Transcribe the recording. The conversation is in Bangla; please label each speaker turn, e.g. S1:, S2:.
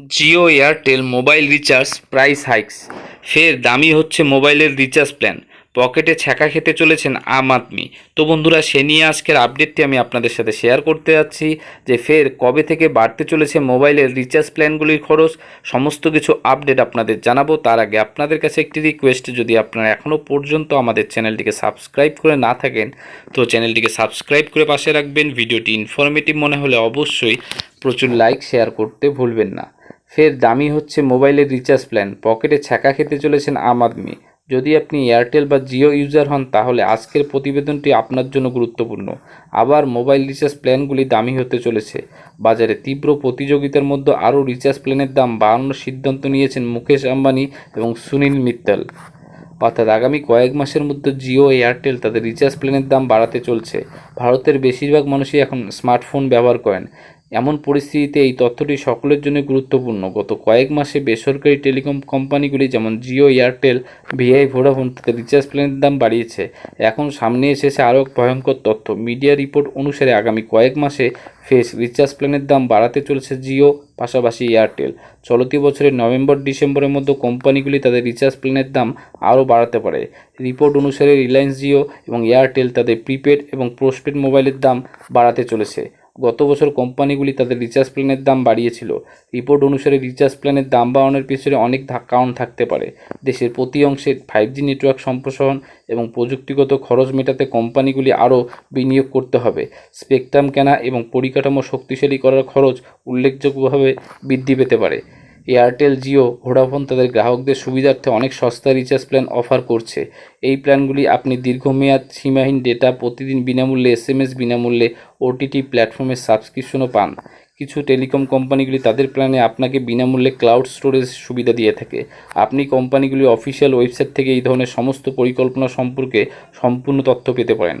S1: Jio Airtel mobile recharge price hikes ফের দামি হচ্ছে মোবাইলের রিচার্জ প্ল্যান পকেটে ছ্যাঁকা খেতে চলেছেন আম আদমি। তো বন্ধুরা, সে নিয়ে আজকের আপডেটটি আমি আপনাদের সাথে শেয়ার করতে যাচ্ছি যে ফের কবে থেকে বাড়তে চলেছে মোবাইলের রিচার্জ প্ল্যানগুলির খরচ। সমস্ত কিছু আপডেট আপনাদের জানাব। তার আগে আপনাদের কাছে একটি রিকোয়েস্ট যদি আপনারা এখনও পর্যন্ত আমাদের চ্যানেলটিকে সাবস্ক্রাইব করে না থাকেন, তো চ্যানেলটিকে সাবস্ক্রাইব করে পাশে রাখবেন। ভিডিওটি ইনফরমেটিভ মনে হলে অবশ্যই প্রচুর লাইক শেয়ার করতে ভুলবেন না। ফের দামি হচ্ছে মোবাইলের রিচার্জ প্ল্যান। পকেটে ছ্যাঁকা খেতে চলেছেন আম আদমি। যদি আপনি এয়ারটেল বা জিও ইউজার হন, তাহলে আজকের প্রতিবেদনটি আপনার জন্য গুরুত্বপূর্ণ। আবার মোবাইল রিচার্জ প্ল্যানগুলি দামি হতে চলেছে। বাজারে তীব্র প্রতিযোগিতার মধ্যে আরও রিচার্জ প্ল্যানের দাম বাড়ানোর সিদ্ধান্ত নিয়েছেন মুকেশ আম্বানি এবং সুনীল মিত্তাল। অর্থাৎ আগামী কয়েক মাসের মধ্যে জিও এয়ারটেল তাদের রিচার্জ প্ল্যানের দাম বাড়াতে চলছে। ভারতের বেশিরভাগ মানুষই এখন স্মার্টফোন ব্যবহার করেন। এমন পরিস্থিতিতে এই তথ্যটি সকলের জন্য গুরুত্বপূর্ণ। গত কয়েক মাসে বেসরকারি টেলিকম কোম্পানিগুলি যেমন জিও, এয়ারটেল, ভিআই, ভোডাফোন তাদের রিচার্জ প্ল্যানের দাম বাড়িয়েছে। এখন সামনে এসেছে আরও এক ভয়ঙ্কর তথ্য। মিডিয়া রিপোর্ট অনুসারে আগামী কয়েক মাসে ফেস রিচার্জ প্ল্যানের দাম বাড়াতে চলেছে জিও, পাশাপাশি এয়ারটেল। চলতি বছরের নভেম্বর, ডিসেম্বরের মধ্যে কোম্পানিগুলি তাদের রিচার্জ প্ল্যানের দাম আরও বাড়াতে পারে। রিপোর্ট অনুসারে রিলায়েন্স জিও এবং এয়ারটেল তাদের প্রিপেড এবং পোস্টপেড মোবাইলের দাম বাড়াতে চলেছে। গত বছর কোম্পানিগুলি তাদের রিচার্জ প্ল্যানের দাম বাড়িয়েছিল। রিপোর্ট অনুসারে রিচার্জ প্ল্যানের দাম বাড়ানোর পিছনে অনেক ধাক্কাউন থাকতে পারে। দেশের প্রতি অংশে ফাইভ জি নেটওয়ার্ক সম্প্রসারণ এবং প্রযুক্তিগত খরচ মেটাতে কোম্পানিগুলি আরও বিনিয়োগ করতে হবে। স্পেকট্রাম কেনা এবং পরিকাঠামো শক্তিশালী করার খরচ উল্লেখযোগ্যভাবে বৃদ্ধি পেতে পারে। এয়ারটেল জিও, ভোডাফোন তাদের গ্রাহকদের সুবিধার্থে অনেক সস্তা রিচার্জ প্ল্যান অফার করছে। এই প্ল্যানগুলি আপনি দীর্ঘমেয়াদ সীমাহীন ডেটা প্রতিদিন বিনামূল্যে এস এম এস বিনামূল্যে ওটিটি প্ল্যাটফর্মের সাবস্ক্রিপশনও পান। কিছু টেলিকম কোম্পানিগুলি তাদের প্ল্যানে আপনাকে বিনামূল্যে ক্লাউড স্টোরেজ সুবিধা দিয়ে থাকে। আপনি কোম্পানিগুলির অফিসিয়াল ওয়েবসাইট থেকে এই ধরনের সমস্ত পরিকল্পনা সম্পর্কে সম্পূর্ণ তথ্য পেতে পারেন।